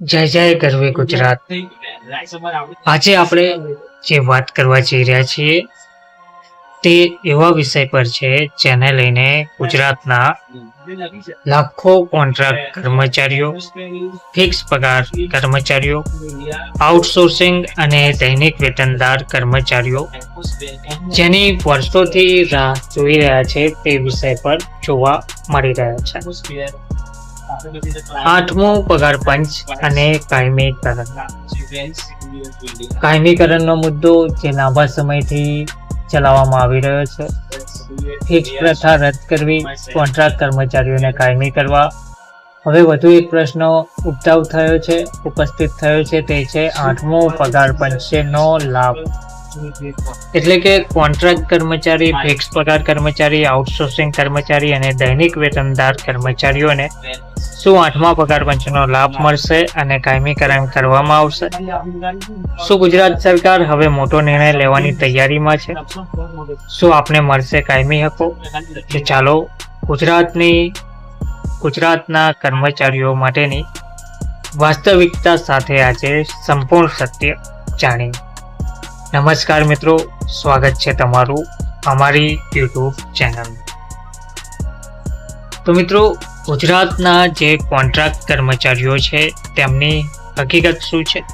જય જય કરવી ગુજરાત. આજે આપણે જે વાત કરવા જઈ રહ્યા છીએ તે એવા વિષય પર છે જેને લઈને ગુજરાતના લાખો કોન્ટ્રાક્ટ કર્મચારીઓ ફિક્સ પગાર કર્મચારીઓ આઉટસોર્સિંગ અને દૈનિક વેતનદાર કર્મચારીઓ જેની વર્ષોથી રાહ જોઈ રહ્યા છે તે વિષય પર જોવા મળી રહ્યા છે. આઠમો પગાર પંચ અને કાયમીકરણ. કાયમીકરણનો મુદ્દો જે લાંબા સમયથી ચલાવવામાં આવી રહ્યો છે. ફિક્સ પ્રથા રદ કરવી, કોન્ટ્રાક્ટ કર્મચારીઓને કાયમી કરવા. હવે વધુ એક પ્રશ્ન ઉપજાવ થયો છે, ઉપસ્થિત થયો છે, તે છે આઠમો પગાર પંચનો લાભ. એટલે કે કોન્ટ્રાક્ટ કર્મચારી ફિક્સ પગાર કર્મચારી આઉટસોર્સિંગ કર્મચારી અને દૈનિક વેતનદાર કર્મચારીઓને શું આઠમા પગાર પંચનો લાભ મળશે અને કાયમીકરણ કરવામાં આવશે? શું ગુજરાત સરકાર હવે મોટો નિર્ણય લેવાની તૈયારીમાં છે? શું આપને મળશે કાયમી હકો? તો ચાલો, ગુજરાતની, ગુજરાતના કર્મચારીઓ માટેની વાસ્તવિકતા સાથે આજે સંપૂર્ણ સત્ય જાણીએ. નમસ્કાર મિત્રો, સ્વાગત છે તમારું અમારી યુટ્યુબ ચેનલ. તો મિત્રો, ગુજરાતના જે કોન્ટ્રાક્ટ કર્મચારીઓ છે, તેમની હકીકત શું છે?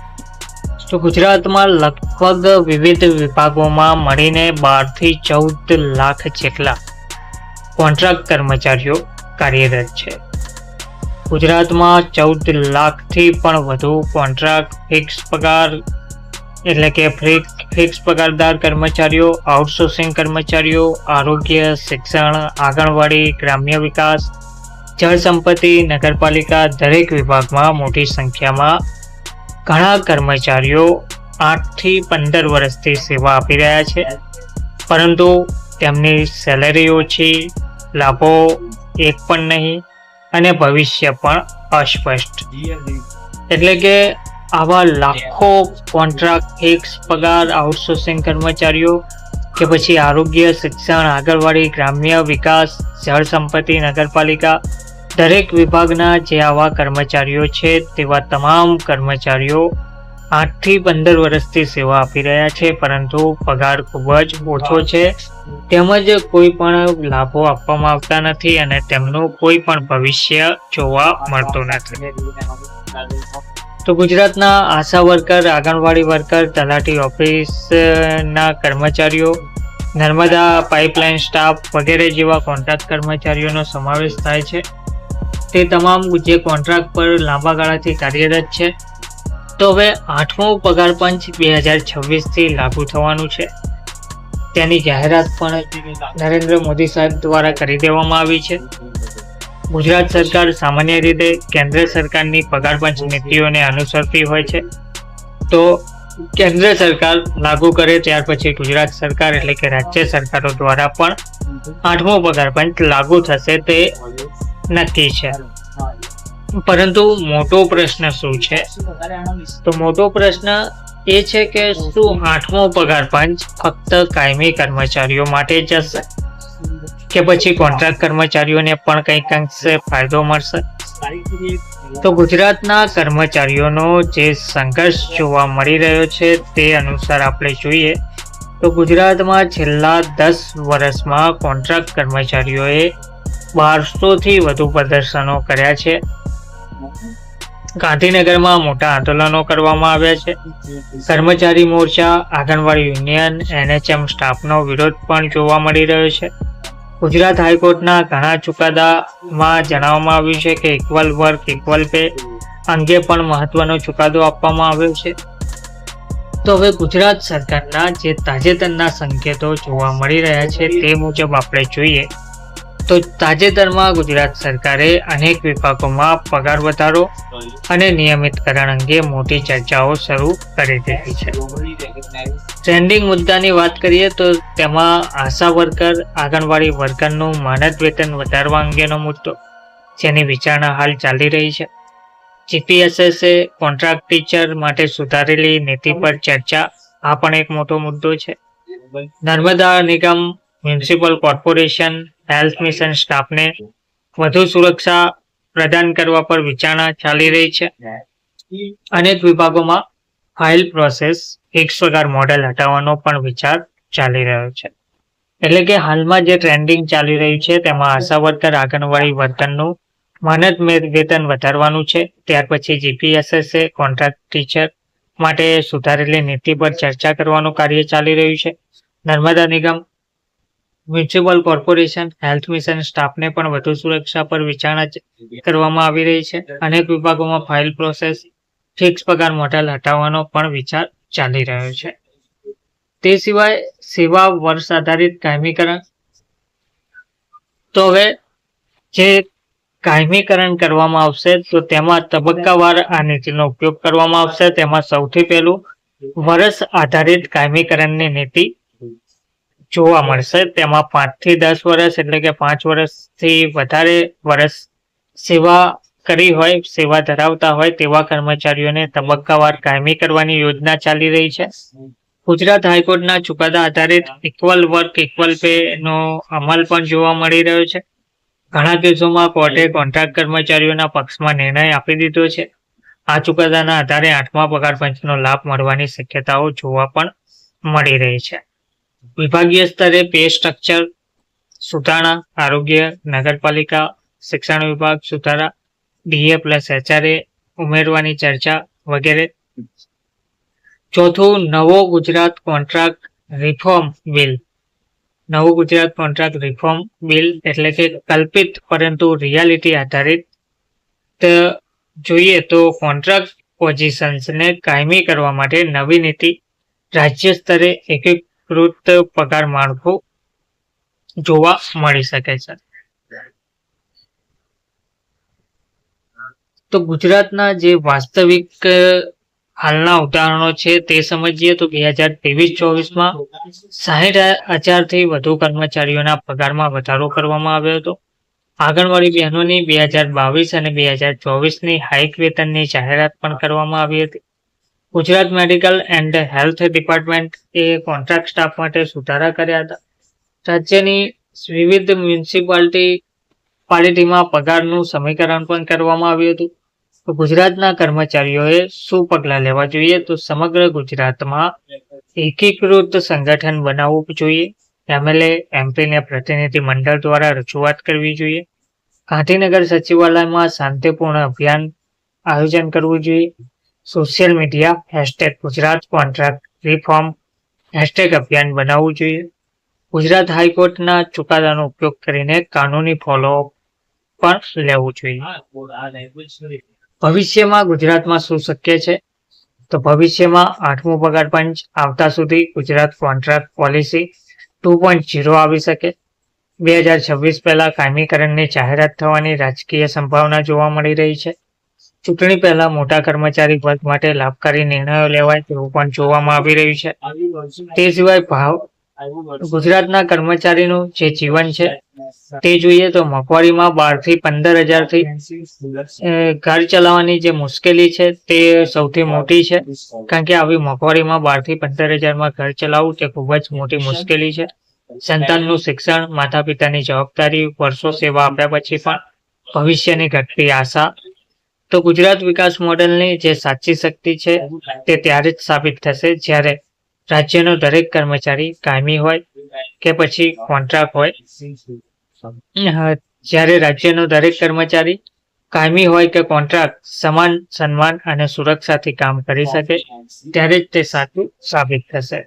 તો ગુજરાતમાં લગભગ વિવિધ વિભાગોમાં મળીને બારથી ચૌદ લાખ જેટલા કોન્ટ્રાક્ટ કર્મચારીઓ કાર્યરત છે. ગુજરાતમાં ચૌદ લાખથી પણ વધુ કોન્ટ્રાક્ટ, ફિક્સ પગાર એટલે કે ફિક્સ ફિક્સ પગારદાર કર્મચારીઓ આઉટસોર્સિંગ કર્મચારીઓ આરોગ્ય શિક્ષણ આંગણવાડી ગ્રામ્ય વિકાસ જળ સંપત્તિ નગરપાલિકા દરેક વિભાગમાં મોટી સંખ્યામાં ઘણા કર્મચારીઓ આઠથી પંદર વર્ષથી સેવા આપી રહ્યા છે. પરંતુ તેમની સેલેરી ઓછી લાભો એક પણ નહીં અને ભવિષ્ય પણ અસ્પષ્ટ. એટલે કે આવા લાખો કોન્ટ્રાક્ટ ફિક્સ પગાર આઉટસોર્સિંગ કર્મચારીઓ કે પછી આરોગ્ય, શિક્ષણ આગળવાડી ગ્રામ્ય વિકાસ, જળ સંપત્તિ, નગરપાલિકા, દરેક વિભાગના જે આવા કર્મચારીઓ છે તેવા તમામ કર્મચારીઓ આઠથી પંદર વર્ષથી સેવા આપી રહ્યા છે, પરંતુ પગાર ખૂબ જ ઓછો છે. તેમજ કોઈ પણ લાભો આપવામાં આવતા નથી અને તેમનું કોઈ પણ ભવિષ્ય જોવા મળતું નથી. તો ગુજરાતના આશા વર્કર, આંગણવાડી વર્કર, તલાટી ઓફિસના કર્મચારીઓ, નર્મદા પાઇપલાઇન સ્ટાફ વગેરે જેવા કોન્ટ્રાક્ટ કર્મચારીઓનો સમાવેશ થાય છે. તે તમામ જે કોન્ટ્રાક્ટ પર લાંબા ગાળાથી કાર્યરત છે. તો હવે આઠમો પગાર પંચ બે હજાર છવ્વીસથી લાગુ થવાનું છે. તેની જાહેરાત પણ નરેન્દ્ર મોદી સાહેબ દ્વારા કરી દેવામાં આવી છે. ગુજરાત સરકાર સામાન્ય રીતે કેન્દ્ર સરકારની પગાર પંચ નીતિઓને અનુસરતી હોય છે. તો કેન્દ્ર સરકાર લાગુ કરે ત્યાર પછી ગુજરાત સરકાર એટલે કે રાજ્ય સરકારો દ્વારા પણ આઠમો પગાર પંચ લાગુ થશે તે નક્કી છે. પરંતુ મોટો પ્રશ્ન શું છે? તો મોટો પ્રશ્ન એ છે કે શું આઠમો પગાર પંચ ફક્ત કાયમી કર્મચારીઓ માટે જ હશે? કે પછી કોન્ટ્રાક્ટ કર્મચારીઓને પણ કંઈક અંશે ફાયદો મળશે. તો ગુજરાતના કર્મચારીઓનો જે સંઘર્ષ જોવા મળી રહ્યો છે તે અનુસાર આપણે જોઈએ તો ગુજરાતમાં છેલ્લા દસ વર્ષમાં કોન્ટ્રાક્ટ કર્મચારીઓએ બારસોથી વધુ પ્રદર્શનો કર્યા છે. ગાંધીનગરમાં મોટા આંદોલનો કરવામાં આવ્યા છે. કર્મચારી મોરચા, આંગણવાડી યુનિયન, એનએચએમ સ્ટાફનો વિરોધ પણ જોવા મળી રહ્યો છે. ગુજરાત હાઈકોર્ટના ઘણા ચુકાદામાં જણાવવામાં આવ્યું છે કે ઇક્વલ વર્ક ઇક્વલ પે અંગે પણ મહત્વનો ચુકાદો આપવામાં આવ્યો છે. તો હવે ગુજરાત સરકારના જે તાજેતરના સંકેતો જોવા મળી રહ્યા છે તે મુજબ આપણે જોઈએ. તો તાજેતરમાં ગુજરાત સરકારે અનેક વિભાગોમાં પગાર વધારો અને નિયમિતકરણ અંગે મોટી ચર્ચાઓ શરૂ કરી દીધી છે. ટ્રેન્ડિંગ મુદ્દાની વાત કરીએ તો તેમાં આશા વર્કર, આંગણવાડી વર્કરનું માનદ વેતન વધારવા અંગેનો મુદ્દો, જેની વિચારણા હાલ ચાલી રહી છે. જીપીએસએસએ કોન્ટ્રાક્ટ ટીચર માટે સુધારેલી નીતિ પર ચર્ચા, આ પણ એક મોટો મુદ્દો છે. નર્મદા નિગમ મ્યુનિસિપલ કોર્પોરેશન હેલ્થ મિશન સ્ટાફને વધુ સુરક્ષા પ્રદાન કરવા પર વિચારણા ચાલી રહી છે. અનેક વિભાગોમાં ફાઇલ પ્રોસેસ એક પગાર મોડેલ હટાવવાનો પણ વિચાર ચાલી રહ્યો છે. એટલે કે હાલમાં જે ટ્રેન્ડિંગ ચાલી રહ્યું છે, તેમાં આશા વર્કર આંગણવાડી વર્તનનું મહેનત મે- વેતન વધારવાનું છે. ત્યાર પછી જીપીએસએસએ કોન્ટ્રાક્ટ ટીચર માટે સુધારેલી નીતિ પર ચર્ચા કરવાનું કાર્ય ચાલી રહ્યું છે. નર્મદા નિગમ મ્યુનિસિપલ કોર્પોરેશન હેલ્થ મિશન સ્ટાફને પણ વધુ સુરક્ષા પર વિચારણા કરવામાં આવી રહી છે. અનેક વિભાગોમાં ફાઇલ પ્રોસેસ ફિક્સ પગાર મોડેલ હટાવવાનો પણ વિચાર ચાલી રહ્યો છે. તે સિવાય સેવા વર્ષ આધારિત કાયમીકરણ. તો હવે જે કાયમીકરણ કરવામાં આવશે, તો તેમાં તબક્કાવાર આ નીતિનો ઉપયોગ કરવામાં આવશે. તેમાં સૌથી પહેલું વર્ષ આધારિત કાયમીકરણની નીતિ જોવા મળશે. તેમાં પાંચથી દસ વર્ષ એટલે કે પાંચ વર્ષથી વધારે વર્ષ સેવા કરી હોય, સેવા ધરાવતા હોય તેવા કર્મચારીઓને તબક્કાવાર કાયમી કરવાની યોજના ચાલી રહી છે. ગુજરાત હાઈકોર્ટના ચુકાદા આધારિત ઇક્વલ વર્ક ઇક્વલ પે નો અમલ પણ જોવા મળી રહ્યો છે. ઘણા કેસોમાં કોર્ટે કોન્ટ્રાક્ટ કર્મચારીઓના પક્ષમાં નિર્ણય આપી દીધો છે. આ ચુકાદાના આધારે આઠમા પગાર પંચનો લાભ મળવાની શક્યતાઓ જોવા પણ મળી રહી છે. વિભાગીય સ્તરે પે સ્ટ્રક્ચર, સુધારણા, આરોગ્ય, નગરપાલિકા, શિક્ષણ વિભાગ, સુધારા, ડીએ પ્લસ એચઆરએ, ઉમેરવાની ચર્ચા વગેરે. ચોથું, નવો ગુજરાત કોન્ટ્રાક્ટ રિફોર્મ બિલ. નવું ગુજરાત કોન્ટ્રાક્ટ રિફોર્મ બિલ એટલે કે કલ્પિત પરંતુ રિયાલિટી આધારિત. જોઈએ તો કોન્ટ્રાક્ટ પોઝિશન્સને કાયમી કરવા માટે નવી નીતિ રાજ્ય સ્તરે એકીકૃત પગાર માળખું જોવા મળી શકે છે. તો ગુજરાતના જે વાસ્તવિક હાલના ઉદાહરણો છે તે સમજીએ તો બે હજાર ત્રેવીસ ચોવીસમાં સાહીઠ હજારથી વધુ કર્મચારીઓના પગારમાં વધારો કરવામાં આવ્યો હતો. આંગણવાડી બહેનોની બે હજાર બાવીસ અને બે હજાર ચોવીસની હાઇક વેતનની જાહેરાત પણ કરવામાં આવી હતી. Gujarat medical and health department A contract staff માટે સુધારા કર્યા હતા. રાજ્યની વિવિધ મ્યુનિસિપાલિટી પાલિટીમાં પગારનું સમીકરણ પણ કરવામાં આવ્યું હતું. તો ગુજરાતના કર્મચારીઓએ શું પગલાં લેવા જોઈએ? તો સમગ્ર ગુજરાતમાં એકીકૃત સંગઠન બનાવવું જોઈએ. એમએલએ, એમપીને પ્રતિનિધિ મંડળ દ્વારા રજૂઆત કરવી જોઈએ. ગાંધીનગર સચિવાલયમાં શાંતિપૂર્ણ અભિયાન આયોજન કરવું જોઈએ. Social media hashtag Gujarat contract reform hashtag અભિયાન બનાવવું જોઈએ. ગુજરાત હાઈકોર્ટના ચુકાદાનો ઉપયોગ કરીને કાનૂની ફોલો પણ લેવું જોઈએ. ભવિષ્યમાં ગુજરાતમાં શું શક્ય છે? તો ભવિષ્યમાં આઠમું પગાર પંચ આવતા સુધી Gujarat contract policy two point zero આવી શકે. બે હજાર છવ્વીસ પહેલા કાયમીકરણની જાહેરાત થવાની રાજકીય સંભાવના જોવા મળી રહી છે. ચૂંટણી પહેલા મોટા કર્મચારી વર્ગ માટે લાભકારી નિર્ણયો લેવાય તેવું પણ જોવામાં આવી રહ્યું છે. તે સિવાય ભાવ, ગુજરાતના કર્મચારીનું જે જીવન છે, તે જોઈએ તો મોંઘવારીમાં બારથી પંદર હજારથી ઘર ચલાવવાની જે મુશ્કેલી છે, તે સૌથી મોટી છે. કારણ કે આવી મોંઘવારીમાં બારથી પંદર હજારમાં ઘર ચલાવવું તે ખૂબ જ મોટી મુશ્કેલી છે. સંતાનનું શિક્ષણ માતા પિતાની જવાબદારી, વર્ષો સેવા આપ્યા પછી પણ ભવિષ્યની ઘટતી આશા તો ગુજરાત વિકાસ મોડેલની જે સાચી શક્તિ છે, તે ત્યારે જ સાબિત થશે જ્યારે રાજ્યનો દરેક કર્મચારી કાયમી હોય કે પછી કોન્ટ્રાક્ટ હોય. જ્યારે રાજ્યનો દરેક કર્મચારી કાયમી હોય કે કોન્ટ્રાક્ટ સમાન સન્માન અને સુરક્ષાથી કામ કરી શકે, ત્યારે જ તે સાચું સાબિત થશે.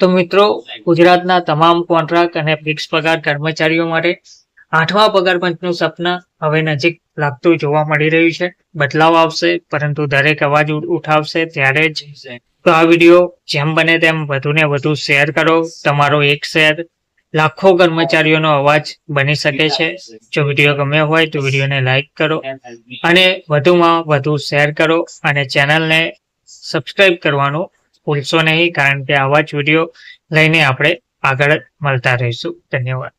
તો મિત્રો, ગુજરાતના તમામ કોન્ટ્રાક્ટ અને ફિક્સ પગાર કર્મચારીઓ માટે આઠમા પગાર પંચનું સપના હવે નજીક લાગતું જોવા મળી રહ્યું છે. બદલાવ આવશે, પરંતુ દરેક અવાજ ઉઠાવશે ત્યારે જ. તો આ વીડિયો જેમ બને તેમ વધુને વધુ શેર કરો. તમારો એક શેર લાખો કર્મચારીઓનો અવાજ બની શકે છે. જો વીડિયો ગમ્યો હોય તો વિડીયોને લાઈક કરો અને વધુમાં વધુ શેર કરો અને ચેનલને સબસ્ક્રાઇબ કરવાનું ભૂલશો નહીં, કારણ કે આવા જ વીડિયો લઈને આપણે આગળ મળતા રહીશું. ધન્યવાદ.